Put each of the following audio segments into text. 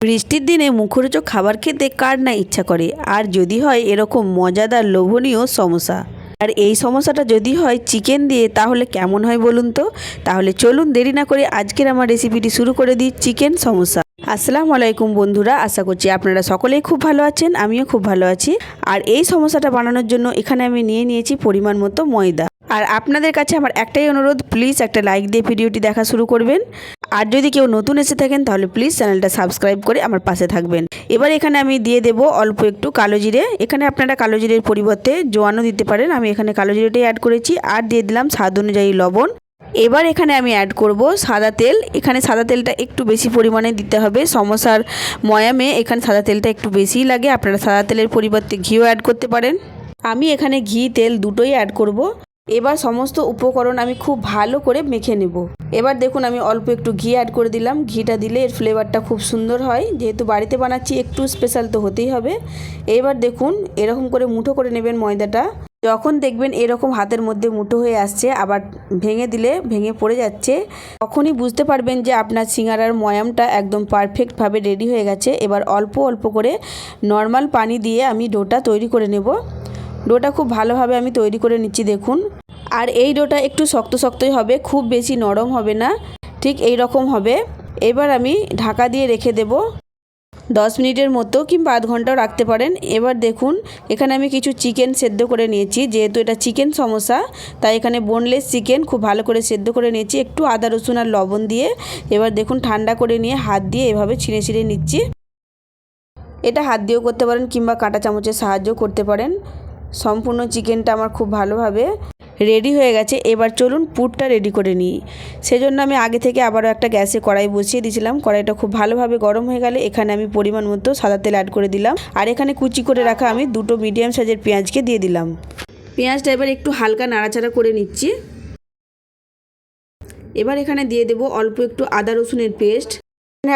বৃষ্টির দিনে মুখরোচক খাবার খেতে কার না ইচ্ছা করে? আর যদি হয়, এরকম মজাদার লোভনীয় সমোসা। আর এই সমস্যাটা যদি হয় চিকেন দিয়ে, তাহলে কেমন হয় বলুন তো? তাহলে চলুন দেরি না করে আজকের আমার রেসিপিটি শুরু করে দিই চিকেন সমোসা। আসসালামু আলাইকুম বন্ধুরা, আশা করছি আপনারা সকলেই খুব ভালো আছেন, আমিও খুব ভালো আছি। আর এই সমস্যাটা বানানোর জন্য এখানে আমি নিয়ে নিয়েছি পরিমাণ মতো ময়দা। আর আপনাদের কাছে আমার একটাই অনুরোধ, প্লিজ একটা লাইক দিয়ে ভিডিওটি দেখা শুরু করবেন। আর যদি কেউ নতুন এসে থাকেন, তাহলে প্লিজ চ্যানেলটা সাবস্ক্রাইব করে আমার পাশে থাকবেন। এবার এখানে আমি দিয়ে দেব অল্প একটু কালো জিরে। এখানে আপনারা কালো জিরের পরিবর্তে জোয়ানও দিতে পারেন। আমি এখানে কালো জিরেটাই অ্যাড করেছি আর দিয়ে দিলাম স্বাদ অনুযায়ী লবণ। এবার এখানে আমি অ্যাড করব সাদা তেল। এখানে সাদা তেলটা একটু বেশি পরিমাণে দিতে হবে। সমস্যার ময়ামে এখানে সাদা তেলটা একটু বেশিই লাগে। আপনারা সাদা তেলের পরিবর্তে ঘিও অ্যাড করতে পারেন। আমি এখানে ঘি, তেল দুটোই অ্যাড করব। এবার সমস্ত উপকরণ আমি খুব ভালো করে মেখে নেব। এবার দেখুন আমি অল্প একটু ঘি অ্যাড করে দিলাম। ঘিটা দিলে এর ফ্লেভারটা খুব সুন্দর হয়। যেহেতু বাড়িতে বানাচ্ছি, একটু স্পেশাল তো হতেই হবে। এবার দেখুন এরকম করে মুঠো করে নেবেন ময়দাটা। যখন দেখবেন এরকম হাতের মধ্যে মুঠো হয়ে আসছে, আবার ভেঙে দিলে ভেঙে পড়ে যাচ্ছে, তখনই বুঝতে পারবেন যে আপনার সিঙ্গারার ময়ামটা একদম পারফেক্টভাবে রেডি হয়ে গেছে। এবার অল্প অল্প করে নর্মাল পানি দিয়ে আমি ডোটা তৈরি করে নেব। ডোটা খুব ভালোভাবে আমি তৈরি করে নিচ্ছি, দেখুন। আর এই ডোটা একটু শক্ত শক্তই হবে, খুব বেশি নরম হবে না, ঠিক এই রকম হবে। এবার আমি ঢাকা দিয়ে রেখে দেব। দশ মিনিটের মতো কিংবা আধ ঘন্টাও রাখতে পারেন। এবার দেখুন, এখানে আমি কিছু চিকেন সেদ্ধ করে নিয়েছি, যেহেতু এটা চিকেন সমস্যা তাই এখানে বোনলেস চিকেন খুব ভালো করে সেদ্ধ করে নিয়েছি, একটু আদা, রসুন আর লবণ দিয়ে। এবার দেখুন, ঠান্ডা করে নিয়ে হাত দিয়ে এভাবে ছিঁড়ে ছিঁড়ে নিচ্ছি। এটা হাত দিয়েও করতে পারেন কিংবা কাঁটা চামচের সাহায্যও করতে পারেন। সম্পূর্ণ চিকেনটা আমার খুব ভালোভাবে রেডি হয়ে গেছে। এবার চলুন পুরটা রেডি করে নিই। সেজন্য আমি আগে থেকে আবারও একটা গ্যাসে কড়াই বসিয়ে দিয়েছিলাম। কড়াইটা খুব ভালোভাবে গরম হয়ে গেলে এখানে আমি পরিমাণ মতো সাদা তেল অ্যাড করে দিলাম। আর এখানে কুচি করে রাখা আমি দুটো মিডিয়াম সাইজের পেঁয়াজকে দিয়ে দিলাম। পেঁয়াজটা এবার একটু হালকা নাড়াচাড়া করে নিচ্ছি। এবার এখানে দিয়ে দেব অল্প একটু আদা রসুনের পেস্ট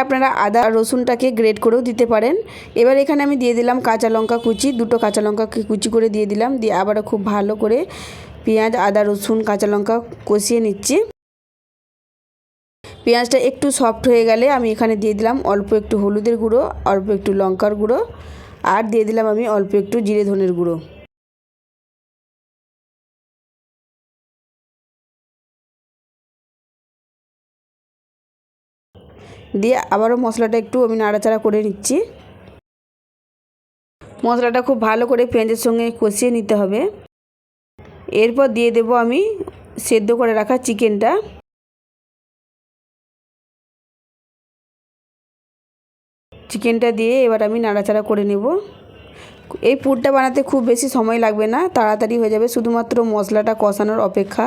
আপনারা আদা রসুনটাকে গ্রেট করেও দিতে পারেন। এবার এখানে আমি দিয়ে দিলাম কাঁচা লঙ্কা কুচি, দুটো কাঁচা লঙ্কাকে কুচি করে দিয়ে দিলাম। দিয়ে আবারও খুব ভালো করে পেঁয়াজ, আদা, রসুন, কাঁচা লঙ্কা কষিয়ে নিচ্ছি। পেঁয়াজটা একটু সফট হয়ে গেলে আমি এখানে দিয়ে দিলাম অল্প একটু হলুদের গুঁড়ো, অল্প একটু লঙ্কার গুঁড়ো। আর দিয়ে দিলাম আমি অল্প একটু জিরে ধনের গুঁড়ো। দিয়ে আবারও মশলাটা একটু আমি নাড়াচাড়া করে নিচ্ছি। মশলাটা খুব ভালো করে পেঁয়াজের সঙ্গে কষিয়ে নিতে হবে। এরপর দিয়ে দেব আমি সেদ্ধ করে রাখা চিকেনটা। চিকেনটা দিয়ে এবার আমি নাড়াচাড়া করে নেব। এই পুরটা বানাতে খুব বেশি সময় লাগবে না, তাড়াতাড়ি হয়ে যাবে শুধুমাত্র মশলাটা কষানোর অপেক্ষা।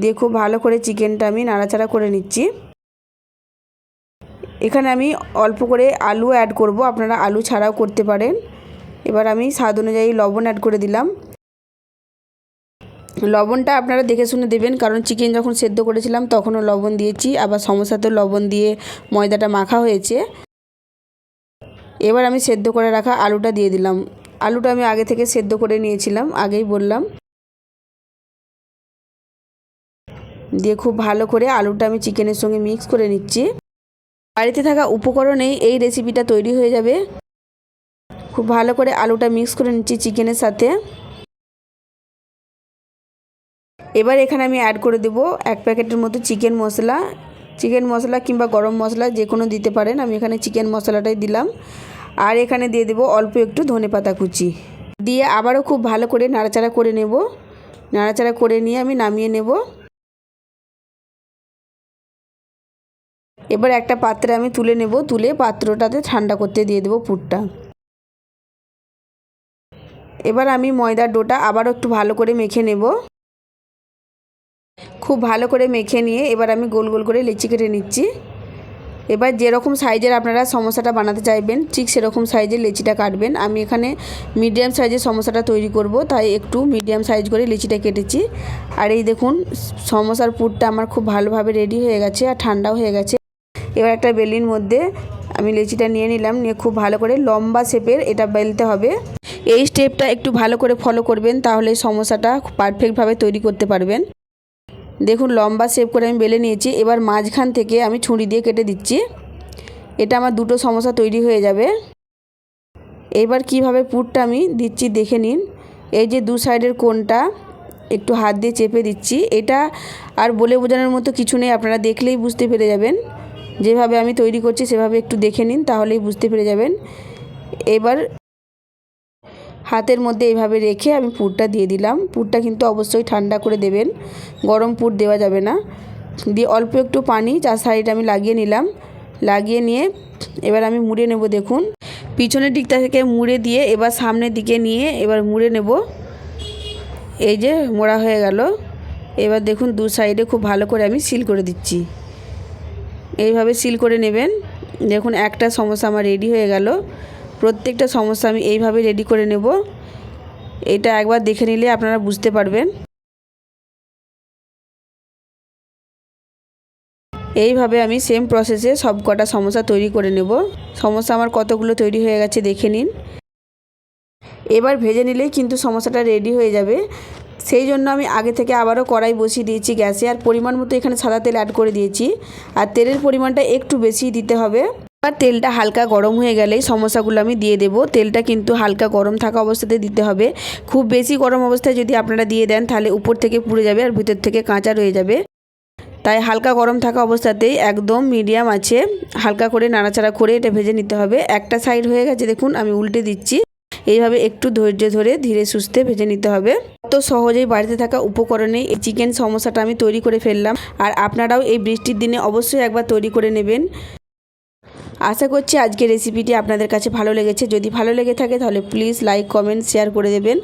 দিয়ে খুব ভালো করে চিকেনটা আমি নাড়াচাড়া করে নিচ্ছি। এখানে আমি অল্প করে আলু অ্যাড করব। আপনারা আলু ছাড়াও করতে পারেন। এবার আমি স্বাদ অনুযায়ী লবণ অ্যাড করে দিলাম। লবণটা আপনারা দেখে শুনে দেবেন, কারণ চিকেন যখন সেদ্ধ করেছিলাম তখনও লবণ দিয়েছি, আবার সমস্যাতেও লবণ দিয়ে ময়দাটা মাখা হয়েছে। এবার আমি সেদ্ধ করে রাখা আলুটা দিয়ে দিলাম। আলুটা আমি আগে থেকে সেদ্ধ করে নিয়েছিলাম, আগেই বললাম। দিয়ে খুব ভালো করে আলুটা আমি চিকেনের সঙ্গে মিক্স করে নিচ্ছি। বাড়িতে থাকা উপকরণেই এই রেসিপিটা তৈরি হয়ে যাবে। খুব ভালো করে আলুটা মিক্স করে নিচ্ছি চিকেনের সাথে। এবার এখানে আমি অ্যাড করে দেব এক প্যাকেটের মতো চিকেন মশলা। চিকেন মশলা কিংবা গরম মশলা যে কোনো দিতে পারেন। আমি এখানে চিকেন মশলাটাই দিলাম। আর এখানে দিয়ে দেব অল্প একটু ধনে পাতা কুচি। দিয়ে আবারও খুব ভালো করে নাড়াচাড়া করে নেব। নাড়াচাড়া করে নিয়ে আমি নামিয়ে নেব। এবার একটা পাত্রে আমি তুলে নেব, তুলে পাত্রটাতে ঠান্ডা করতে দিয়ে দেবো পুরটা। এবার আমি ময়দার ডোটা আবারও একটু ভালো করে মেখে নেব। খুব ভালো করে মেখে নিয়ে এবার আমি গোল গোল করে লেচি কেটে নিচ্ছি। এবার যেরকম সাইজের আপনারা সমস্যাটা বানাতে চাইবেন, ঠিক সেরকম সাইজের লেচিটা কাটবেন। আমি এখানে মিডিয়াম সাইজের সমস্যাটা তৈরি করব, তাই একটু মিডিয়াম সাইজ করে লেচিটা কেটেছি। আর এই দেখুন, সমস্যার পুরটা আমার খুব ভালোভাবে রেডি হয়ে গেছে আর ঠান্ডাও হয়ে গেছে। এবার একটা বেলির মধ্যে আমি লেচিটা নিয়ে নিলাম, নিয়ে খুব ভালো করে লম্বা শেপের এটা বেলতে হবে। এই স্টেপটা একটু ভালো করে ফলো করবেন, তাহলে সমস্যাটা পারফেক্টভাবে তৈরি করতে পারবেন। দেখুন, লম্বা শেপ করে আমি বেলে নিয়েছি, এবার মাঝখান থেকে আমি ছুরি দিয়ে কেটে দিচ্ছি। এটা আমার দুটো সমস্যা তৈরি হয়ে যাবে। এবার কীভাবে পুরটা আমি দিচ্ছি দেখে নিন। এই যে দু সাইডের কোনটা একটু হাত দিয়ে চেপে দিচ্ছি। এটা আর বলে বোঝানোর মতো কিছু নেই, আপনারা দেখলেই বুঝতে পেরে যাবেন। যেভাবে আমি তৈরি করছি, সেভাবে একটু দেখে নিন, তাহলেই বুঝতে পেরে যাবেন। এবার হাতের মধ্যে এইভাবে রেখে আমি পুরটা দিয়ে দিলাম। পুরটা কিন্তু অবশ্যই ঠান্ডা করে দেবেন, গরম পুর দেওয়া যাবে না। দিয়ে অল্প একটু পানি, চার সাইড আমি লাগিয়ে নিলাম। লাগিয়ে নিয়ে এবার আমি মুড়ে নেব, দেখুন। পিছনের দিকটা থেকে মুড়ে দিয়ে এবার সামনের দিকে নিয়ে এবার মুড়ে নেব। এই যে মোড়া হয়ে গেল। এবার দেখুন, দু সাইডে খুব ভালো করে আমি সিল করে দিচ্ছি। এইভাবে সিল করে নেবেন। দেখুন, একটা সমস্যা আমার রেডি হয়ে গেল। প্রত্যেকটা সমস্যা আমি এইভাবে রেডি করে নেব। এটা একবার দেখে নিলে আপনারা বুঝতে পারবেন। এইভাবে আমি সেম প্রসেসে সব কটা সমস্যা তৈরি করে নেব। সমস্যা আমার কতগুলো তৈরি হয়ে গেছে দেখে নিন। এবার ভেজে নিলেই কিন্তু সমস্যাটা রেডি হয়ে যাবে। সেই জন্য আমি আগে থেকে আবারও কড়াই বসিয়ে দিয়েছি গ্যাসে। আর পরিমাণ মতো এখানে সাদা তেল অ্যাড করে দিয়েছি। আর তেলের পরিমাণটা একটু বেশি দিতে হবে। এবার তেলটা হালকা গরম হয়ে গেলেই সমস্যাগুলো আমি দিয়ে দেবো। তেলটা কিন্তু হালকা গরম থাকা অবস্থাতে দিতে হবে। খুব বেশি গরম অবস্থায় যদি আপনারা দিয়ে দেন, তাহলে উপর থেকে পুড়ে যাবে আর ভিতর থেকে কাঁচা রয়ে যাবে। তাই হালকা গরম থাকা অবস্থাতেই একদম মিডিয়াম আছে। হালকা করে নাড়াচাড়া করে এটা ভেজে নিতে হবে। একটা সাইড হয়ে গেছে দেখুন, আমি উল্টে দিচ্ছি। এইভাবে একটু ধৈর্য ধরে ধীরে সুস্থে ভেজে নিতে হবে। সহজেই বাড়িতে থাকা উপকরণে এই চিকেন সমস্যাটা আমি তৈরি করে ফেললাম। আর আপনারাও এই বৃষ্টির দিনে অবশ্যই একবার তৈরি করে নেবেন। আশা করছি আজকের রেসিপিটি আপনাদের কাছে ভালো লেগেছে। যদি ভালো লেগে থাকে তাহলে প্লিজ লাইক কমেন্ট শেয়ার করে দেবেন।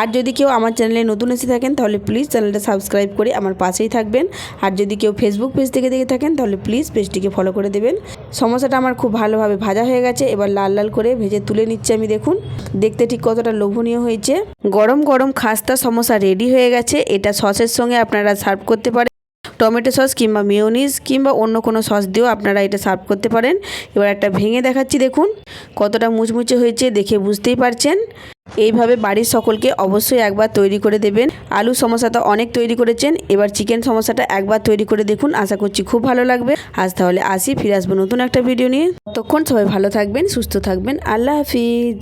আর যদি কেউ আমার চ্যানেলে নতুন এসে থাকেন তাহলে প্লিজ চ্যানেলটা সাবস্ক্রাইব করে আমার পাশেই থাকবেন। আর যদি কেউ ফেসবুক পেজ থেকে দেখে থাকেন তাহলে প্লিজ পেজটিকে ফলো করে দেবেন। সমস্যাটা আমার খুব ভালোভাবে ভাজা হয়ে গেছে, এবার লাল লাল করে ভেজে তুলে নিচ্ছি আমি, দেখুন। দেখতে ঠিক কতটা লোভনীয় হয়েছে। গরম গরম খাস্তা সমস্যা রেডি হয়ে গেছে। এটা সসের সঙ্গে আপনারা সার্ভ করতে পারেন। টমেটো সস কিংবা মেয়োনিজ কিংবা অন্য কোনো সস দিয়েও আপনারা এটা সার্ভ করতে পারেন। এবার একটা ভেঙে দেখাচ্ছি, দেখুন। কতটা মুচমুচে হয়েছে দেখে বুঝতেই পারছেন। এইভাবে বাড়ির সকলকে অবশ্যই একবার তৈরি করে দেবেন। আলু সমস্যাটা অনেক তৈরি করেছেন। এবার চিকেন সমস্যাটা একবার তৈরি করে দেখুন। আশা করছি খুব ভালো লাগবে। আজ তাহলে আসি, ফিরে আসব নতুন একটা ভিডিও নিয়ে। তখন সবাই ভালো থাকবেন, সুস্থ থাকবেন। আল্লাহ হাফিজ।